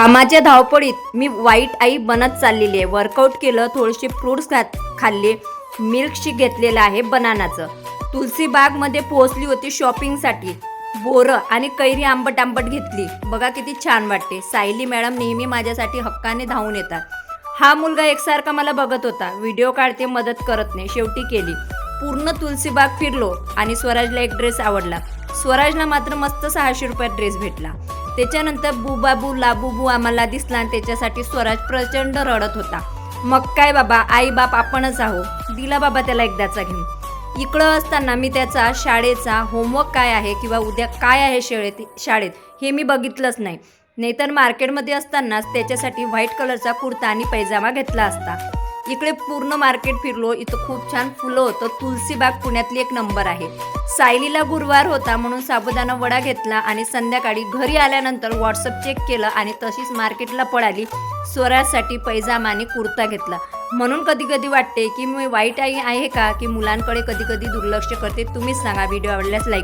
कामाच्या धावपळीत मी वाईट आई बनत चाललेली आहे. वर्कआउट केलं थोडेसे फ्रूट्स घात खाल्ले मिल्कशेक घेतलेलं आहे बनानाचं. तुलसी बागमध्ये पोहोचली होती शॉपिंगसाठी बोरं आणि कैरी आंबट आंबट घेतली. बघा किती छान वाटते. सायली मॅडम नेहमी माझ्यासाठी हक्काने धावून येतात. हा मुलगा एकसारखा मला बघत होता. व्हिडिओ काढते मदत करत नाही. शेवटी केली. पूर्ण तुलसीबाग फिरलो आणि स्वराजला एक ड्रेस आवडला. स्वराजला मात्र मस्त सहाशे रुपयात ड्रेस भेटला. त्याच्यानंतर बुबाबू लाबूबू आम्हाला दिसला आणि त्याच्यासाठी स्वराज प्रचंड रडत होता. मग काय बाबा आई बाप आपणच आहो दिला बाबा त्याला एकदाचा घेऊन. इकडं असताना मी त्याचा शाळेचा होमवर्क काय आहे किंवा उद्या काय आहे शाळेत शाळेत हे मी बघितलंच नाही. नाहीतर मार्केटमध्ये असतानाच त्याच्यासाठी व्हाईट कलरचा कुर्ता आणि पैजामा घेतला असता. इकडे पूर्ण मार्केट फिरलो इथं खूप छान फुलं होतं. तुलसीबाग पुण्यातली एक नंबर आहे. सायलीला गुरुवार होता म्हणून साबुदाणा वडा घेतला आणि संध्याकाळी घरी आल्यानंतर व्हॉट्सअप चेक केलं आणि तशीच मार्केटला पळाली. स्वराजसाठी पैजामा आणि कुर्ता घेतला. म्हणून कधी कधी वाटते की मी वाईट आई आहे का की मुलांकडे कधी कधी दुर्लक्ष करते तुम्हीच सांगा. व्हिडिओ आवडल्यास लाईक